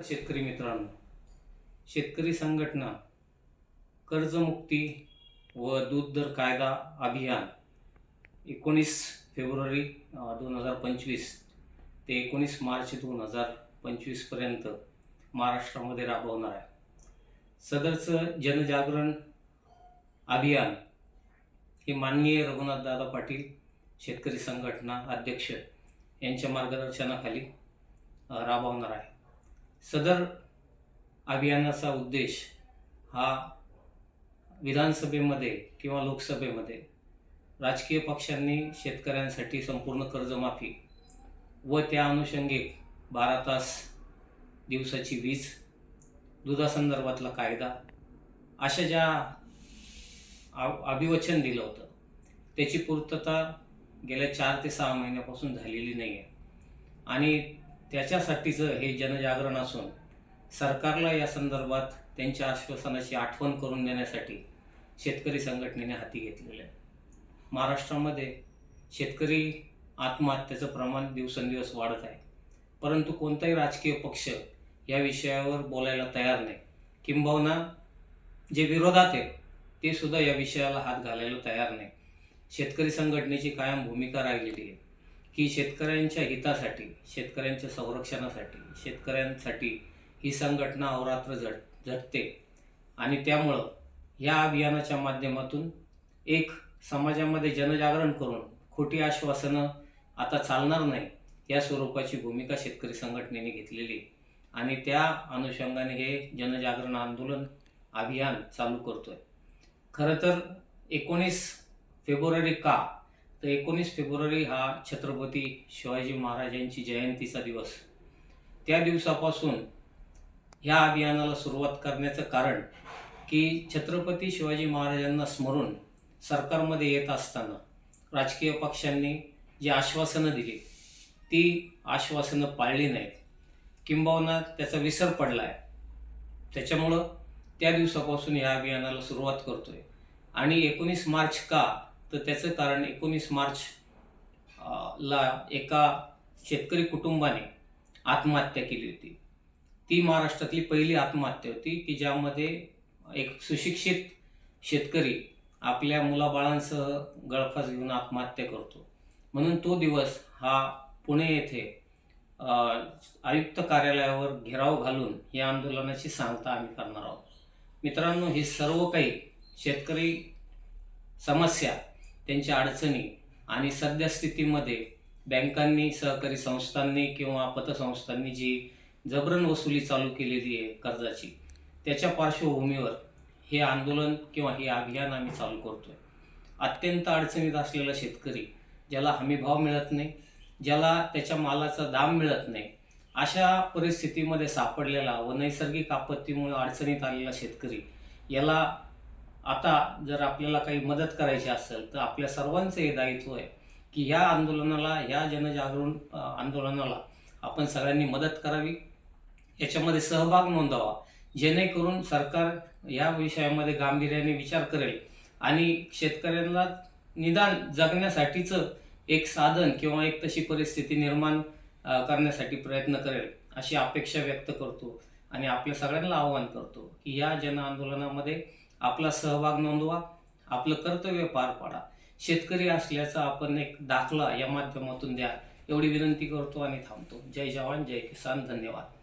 शेतकरी मित्रांनो शेतकरी संघटना कर्जमुक्ती व दूध दर कायदा अभियान एकोणीस फेब्रुवारी दोन हजार पंचवीस ते एकोणीस मार्च दोन हजार पंचवीसपर्यंत महाराष्ट्रामध्ये राबवणार आहे. सदरचं जनजागरण अभियान हे माननीय रघुनाथदादा पाटील शेतकरी संघटना अध्यक्ष यांच्या मार्गदर्शनाखाली राबवणार आहे. सदर अभियानाचा उद्देश हा विधानसभेमध्ये किंवा लोकसभेमध्ये राजकीय पक्षांनी शेतकऱ्यांसाठी संपूर्ण कर्जमाफी व त्या अनुषंगे बारा तास दिवसाची वीज दुधासंदर्भातला कायदा अशा ज्या अभिवचन दिलं होतं त्याची पूर्तता गेल्या चार ते सहा महिन्यापासून झालेली नाही आहे आणि त्याच्यासाठीचं हे जनजागरण असून सरकारला या संदर्भात त्यांच्या आश्वासनाची आठवण करून देण्यासाठी शेतकरी संघटनेने हाती घेतलेलं आहे. महाराष्ट्रामध्ये शेतकरी आत्महत्येचं प्रमाण दिवसेंदिवस वाढत आहे. परंतु कोणताही राजकीय पक्ष या विषयावर बोलायला तयार नाही. किंबहुना जे विरोधात आहे ते सुद्धा या विषयाला हात घालायला तयार नाही. शेतकरी संघटनेची कायम भूमिका राहिलेली आहे. की शेतकऱ्यांच्या हितासाठी शेतकऱ्यांच्या संरक्षणासाठी शेतकऱ्यांसाठी ही संघटना अवरात्र झट झटते आणि त्यामुळं या अभियानाच्या माध्यमातून एक समाजामध्ये जनजागरण करून खोटी आश्वासनं आता चालणार नाही या स्वरूपाची भूमिका शेतकरी संघटनेने घेतलेली. आणि त्या अनुषंगाने हे जनजागरण आंदोलन अभियान चालू करतोय. खरं तर एकोणीस फेब्रुवारी का तर एकोणीस फेब्रुवारी हा छत्रपती शिवाजी महाराजांची जयंतीचा दिवस. त्या दिवसापासून ह्या अभियानाला सुरुवात करण्याचं कारण की छत्रपती शिवाजी महाराजांना स्मरून सरकारमध्ये येत असताना राजकीय पक्षांनी जी आश्वासनं दिली ती आश्वासनं पाळली नाहीत. किंबहुना त्याचा विसर पडला आहे त्याच्यामुळं त्या दिवसापासून या अभियानाला सुरुवात करतोय. आणि एकोणीस मार्च का तर त्याचं कारण एकोणीस मार्च ला एका शेतकरी कुटुंबाने आत्महत्या केली होती. ती महाराष्ट्रातली पहिली आत्महत्या होती की ज्यामध्ये एक सुशिक्षित शेतकरी आपल्या मुलाबाळांसह गळफास घेऊन आत्महत्या करतो. म्हणून तो दिवस हा पुणे येथे आयुक्त कार्यालयावर घेराव घालून या आंदोलनाची सांगता आम्ही करणार आहोत. मित्रांनो हे सर्व काही शेतकरी समस्या त्यांच्या अडचणी आणि सद्यस्थितीमध्ये बँकांनी सहकारी संस्थांनी किंवा पतसंस्थांनी जी जबरन वसुली चालू केलेली आहे कर्जाची त्याच्या पार्श्वभूमीवर हे आंदोलन किंवा हे अभियान आम्ही चालू करतो आहे अत्यंत अडचणीत असलेला शेतकरी ज्याला हमीभाव मिळत नाही ज्याला त्याच्या मालाचा दाम मिळत नाही अशा परिस्थितीमध्ये सापडलेला व नैसर्गिक आपत्तीमुळे अडचणीत आलेला शेतकरी याला आता जर आपल्याला काही मदत करायची असेल तर आपल्या सर्वांचं हे दायित्व आहे की ह्या आंदोलनाला ह्या जनजागरण आंदोलनाला आपण सगळ्यांनी मदत करावी. याच्यामध्ये सहभाग नोंदवा जेणेकरून सरकार या विषयामध्ये गांभीर्याने विचार करेल आणि शेतकऱ्यांना निदान जगण्यासाठीचं एक साधन किंवा एक तशी परिस्थिती निर्माण करण्यासाठी प्रयत्न करेल अशी अपेक्षा व्यक्त करतो आणि आपल्या सगळ्यांना आवाहन करतो की या जन आंदोलनामध्ये आपला सहभाग नोंदवा आपलं कर्तव्य पार पाडा. शेतकरी असल्याचा आपण एक दाखला या माध्यमातून द्या. एवढी विनंती करतो आणि थांबतो. जय जवान जय किसान. धन्यवाद.